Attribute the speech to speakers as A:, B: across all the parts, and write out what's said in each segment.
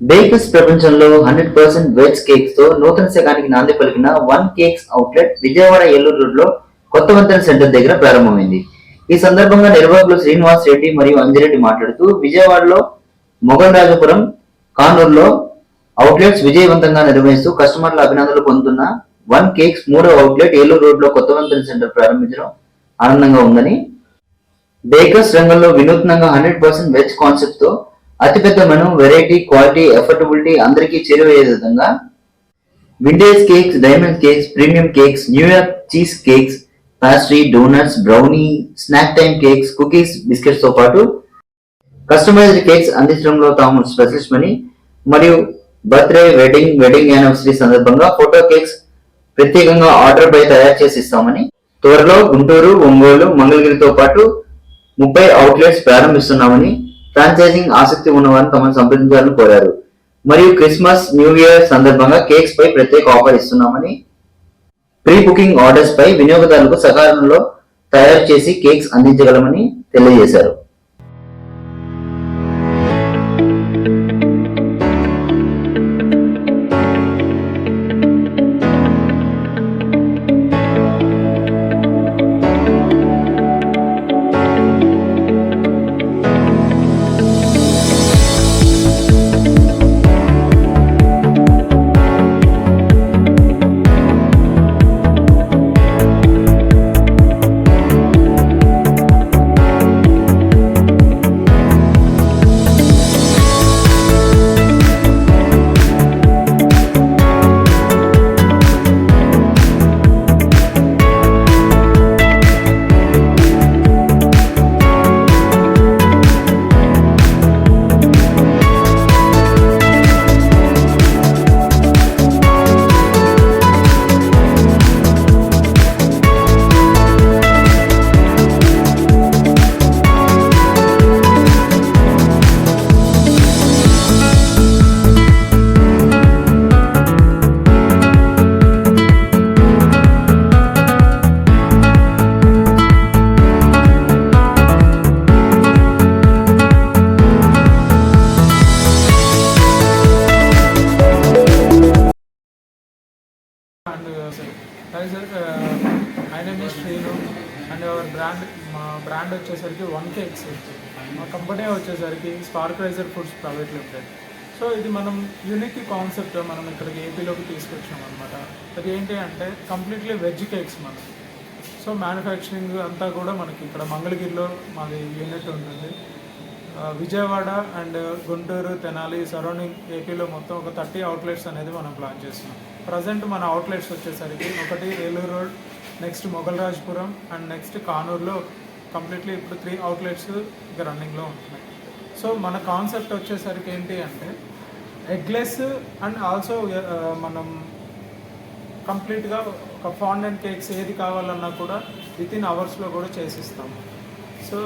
A: Baker's ప్రపంచంలో hundred percent veg కేక్స్తో నూతన శకానికి నాంది పలికిన one cakes outlet Vijayawada Eluru రోడ్లో కొత్త వంతెన సెంటర్ దగ్గర ప్రారంభమైంది. ఈ సందర్భంగా నిర్వాహకులు శ్రీనివాస్ రెడ్డి మరియు అంజిరెడ్డి మాట్లాడుతూ విజయవాడలో మొగల్ రాజపురం కానూరులో అవుట్లెట్స్ విజయవంతంగా నిర్వహిస్తూ కస్టమర్ల అభినందనలు పొందుతున్న వన్ కేక్స్ మూడో అవుట్లెట్ ఏలూరు రోడ్లో కొత్త వంతెన సెంటర్ ప్రారంభించడం ఆనందంగా ఉందని. బేకర్స్ రంగంలో వినూత్నంగా హండ్రెడ్ పర్సెంట్ వెజ్ కాన్సెప్ట్తో అతిపెద్ద మెను వెరైటీ క్వాలిటీ ఎఫర్టబిలిటీ అందరికీ చేరువయ్యే విధంగా vintage cakes diamond cakes premium cakes New York cheese cakes pastry donuts brownie snack time cakes cookies బిస్కెట్స్తో పాటు కస్టమైజ్డ్ కేక్స్ అందించడంలో తాము స్పెషలిస్ట్ అని మరియు బర్త్డే వెడ్డింగ్ వెడ్డింగ్ యానివర్సరీ సందర్భంగా ఫోటో కేక్స్ ప్రత్యేకంగా ఆర్డర్ పై తయారు చేసి ఇస్తామని త్వరలో గుంటూరు ఒంగోలు మంగళగిరితో పాటు ముప్పై అవుట్లెట్స్ ప్రారంభిస్తున్నామని ఫ్రాంచైజింగ్ ఆసక్తి ఉన్నవారిని తమను సంప్రదించాలని కోరారు. మరియు క్రిస్మస్ న్యూ ఇయర్ సందర్భంగా కేక్స్ పై ప్రత్యేక ఆఫర్ ఇస్తున్నామని ప్రీ బుకింగ్ ఆర్డర్స్ పై వినియోగదారులకు సకాలంలో తయారు చేసి కేక్స్ అందించగలమని తెలియజేశారు.
B: వచ్చేసరికి వన్ కేక్స్ మా కంపెనీ వచ్చేసరికి spark riser foods private limited so ఇది మనం యూనిక్ కాన్సెప్ట్ మనం ఇక్కడికి ఏపీలోకి తీసుకొచ్చాం అనమాట అది ఏంటి అంటే కంప్లీట్లీ వెజ్ కేక్స్ మనం. సో మ్యానుఫ్యాక్చరింగ్ అంతా కూడా మనకి ఇక్కడ మంగళగిరిలో మాది యూనిట్ ఉంటుంది విజయవాడ అండ్ గుంటూరు తెనాలి సరౌండింగ్ ఏపీలో మొత్తం ఒక థర్టీ అవుట్లెట్స్ అనేది మనం ప్లాన్ చేస్తున్నాం. ప్రజెంట్ మన అవుట్లెట్స్ వచ్చేసరికి ఒకటి Eluru road next Mogalrajpuram and next కానూరులో completely ఇప్పుడు త్రీ అవుట్లెట్స్ ఇక రన్నింగ్లో ఉంటున్నాయి. సో మన కాన్సెప్ట్ వచ్చేసరికి ఏంటి అంటే ఎగ్లెస్ అండ్ ఆల్సో మనం కంప్లీట్గా ఒక ఫాండెంట్ కేక్స్ ఏది కావాలన్నా కూడా విత్ ఇన్ అవర్స్లో కూడా చేసిస్తాము. సో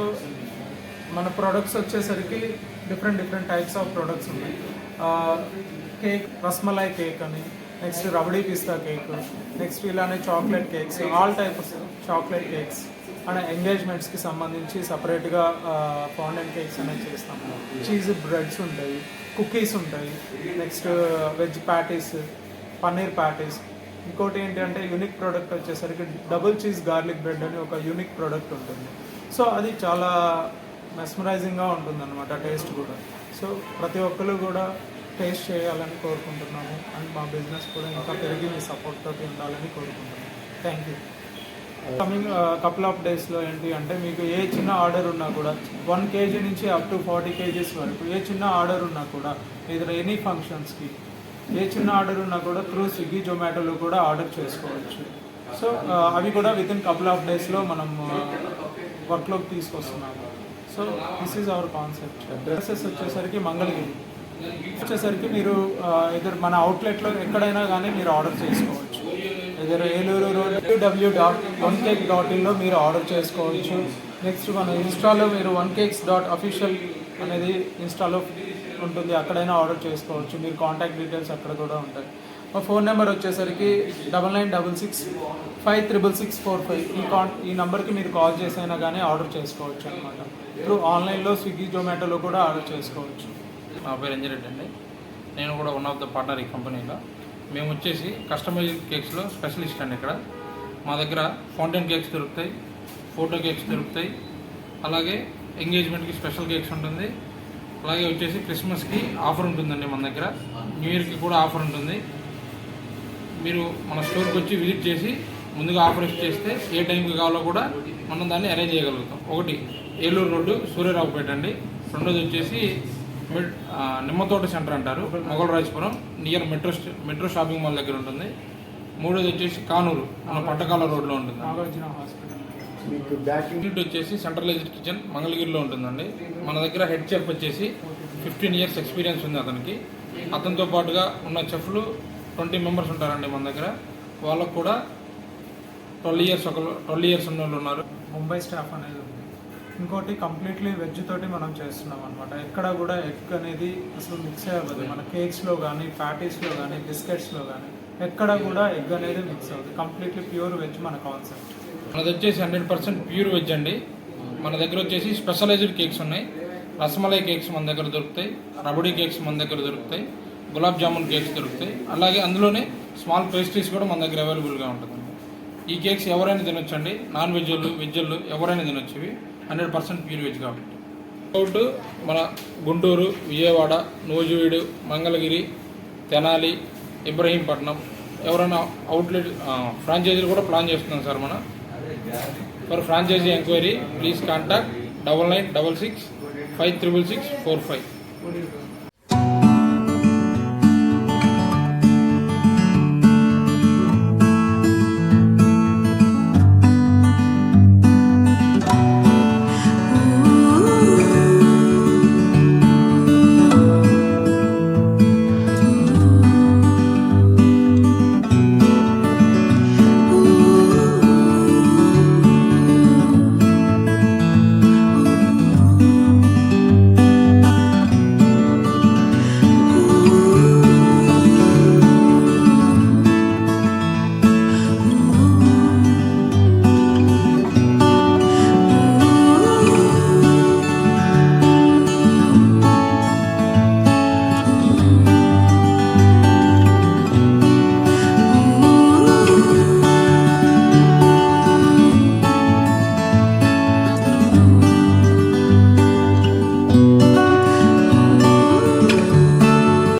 B: మన ప్రొడక్ట్స్ వచ్చేసరికి different different types of products ఉన్నాయి. కేక్ రస్మలై కేక్ అని next rabdi pista cake next ఇలానే chocolate cakes all types chocolate cakes and ఎంగేజ్మెంట్స్కి సంబంధించి సపరేట్గా ఫాండెంట్ కేక్స్ అనేవి చేస్తాము చీజ్ బ్రెడ్స్ ఉంటాయి కుకీస్ ఉంటాయి next veg patties paneer patties ఇంకోటి ఏంటంటే యూనిక్ ప్రోడక్ట్ వచ్చేసరికి డబుల్ చీజ్ గార్లిక్ బ్రెడ్ అని ఒక యూనిక్ ప్రోడక్ట్ ఉంటుంది. సో అది చాలా మెస్మరైజింగ్గా ఉంటుంది అనమాట టేస్ట్ కూడా. సో ప్రతి ఒక్కరు కూడా టేస్ట్ చేయాలని కోరుకుంటున్నాము. అండ్ మా బిజినెస్ కూడా ఇంకా పెరిగి మీ సపోర్ట్ తోటి ఉండాలని కోరుకుంటున్నాము. Thank you coming couple of డేస్లో ఏంటి అంటే మీకు ఏ చిన్న ఆర్డర్ ఉన్నా కూడా వన్ కేజీ నుంచి అప్ టు ఫార్టీ కేజీస్ వరకు ఏ చిన్న ఆర్డర్ ఉన్నా కూడా ఇతర ఎనీ ఫంక్షన్స్కి ఏ చిన్న ఆర్డర్ ఉన్నా కూడా త్రూ స్విగ్గీ జొమాటోలో కూడా ఆర్డర్ చేసుకోవచ్చు. సో uh, అవి కూడా విత్ ఇన్ కపుల్ ఆఫ్ డేస్లో మనం uh, వర్క్లోకి తీసుకొస్తున్నాము. So this is our concept dresses వచ్చేసరికి మంగళగిరి. వచ్చేసరికి మీరు uh, ఇద్దరు మన అవుట్లెట్లో ఎక్కడైనా కానీ మీరు ఆర్డర్ చేసుకోవచ్చు. ఇద్దరు Eluru road W dot one cake dot ఇన్లో మీరు ఆర్డర్ చేసుకోవచ్చు. నెక్స్ట్ మన ఇన్స్టాలో మీరు వన్ కేక్స్ డాట్ అఫీషియల్ అనేది ఇన్స్టాలో ఉంటుంది. అక్కడైనా ఆర్డర్ చేసుకోవచ్చు. మీరు కాంటాక్ట్ డీటెయిల్స్ అక్కడ కూడా ఉంటాయి. మా ఫోన్ నెంబర్ వచ్చేసరికి double nine double six five triple six four five ఈ కాన్ ఈ నెంబర్కి మీరు కాల్ చేసైనా కానీ ఆర్డర్ చేసుకోవచ్చు అనమాట ఇప్పుడు ఆన్లైన్లో స్విగ్గీ జొమాటోలో కూడా ఆర్డర్ చేసుకోవచ్చు.
C: నా పేరు అంజిరెడ్డి అండి. నేను కూడా వన్ ఆఫ్ ద పార్ట్నర్ ఈ కంపెనీలో మేము వచ్చేసి కస్టమైజ్డ్ కేక్స్లో స్పెషలిస్ట్ అండి ఇక్కడ. మా దగ్గర ఫౌంటైన్ కేక్స్ దొరుకుతాయి ఫోటో కేక్స్ దొరుకుతాయి అలాగే ఎంగేజ్మెంట్కి స్పెషల్ కేక్స్ ఉంటుంది. అలాగే వచ్చేసి క్రిస్మస్కి ఆఫర్ ఉంటుందండి మన దగ్గర. న్యూ ఇయర్కి కూడా ఆఫర్ ఉంటుంది. మీరు మన స్టోర్కి వచ్చి విజిట్ చేసి ముందుగా ఆఫర్ చేస్తే ఏ టైంకి కావాలో కూడా మనం దాన్ని అరేంజ్ చేయగలుగుతాం. ఒకటి ఏలూరు రోడ్డు సూర్యరావుపేట అండి. రెండోది వచ్చేసి నిమ్మతోట సెంటర్ అంటారు Mogalrajapuram near metro metro shopping mall దగ్గర ఉంటుంది. మూడోది వచ్చేసి కానూరు మన పట్టకాల రోడ్లో ఉంటుంది. యూనిట్ వచ్చేసి సెంట్రలైజ్డ్ కిచెన్ మంగళగిరిలో ఉంటుందండి. మన దగ్గర హెడ్ చెఫ్ వచ్చేసి ఫిఫ్టీన్ ఇయర్స్ ఎక్స్పీరియన్స్ ఉంది అతనికి. అతనితో పాటుగా ఉన్న చెఫ్లు ట్వంటీ మెంబర్స్ ఉంటారండి మన దగ్గర. వాళ్ళకు కూడా ట్వెల్వ్ ఇయర్స్ ఒక ట్వెల్వ్ ఇయర్స్ ఉన్న వాళ్ళు ఉన్నారు.
B: ముంబై స్టాఫ్ అనేది ఇంకోటి కంప్లీట్లీ వెజ్ తోటి మనం చేస్తున్నాం అనమాట ఎక్కడ కూడా ఎగ్ అనేది అసలు మిక్స్ అవ్వదు. మన కేక్స్లో కానీ ప్యాటీస్లో కానీ బిస్కెట్స్లో కానీ ఎక్కడ కూడా ఎగ్ అనేది మిక్స్ అవ్వదు. కంప్లీట్లీ ప్యూర్ వెజ్ మన కాన్సెప్ట్
C: మనది వచ్చేసి హండ్రెడ్ పర్సెంట్ ప్యూర్ వెజ్ అండి. మన దగ్గర వచ్చేసి స్పెషలైజ్డ్ కేక్స్ ఉన్నాయి. రసమలై కేక్స్ మన దగ్గర దొరుకుతాయి. రబడీ కేక్స్ మన దగ్గర దొరుకుతాయి. గులాబ్ జామున్ కేక్స్ దొరుకుతాయి. అలాగే అందులోనే స్మాల్ పేస్ట్రీస్ కూడా మన దగ్గర అవైలబుల్గా ఉంటుంది ఈ కేక్స్ ఎవరైనా తినొచ్చండి? నాన్ వెజ్ వాళ్ళు వెజ్ ఎవరైనా తినొచ్చు ఇవి. హండ్రెడ్ పర్సెంట్ ప్యూర్ వెజ్ కాబట్టి. అవుట్ మన గుంటూరు విజయవాడ నూజివీడు మంగళగిరి తెనాలి ఇబ్రహీంపట్నం ఎవరైనా అవుట్లెట్ ఫ్రాంచైజీలు కూడా ప్లాన్ చేస్తున్నాం సార్ మనం. For franchise enquiry please contact double nine double six five triple six four five.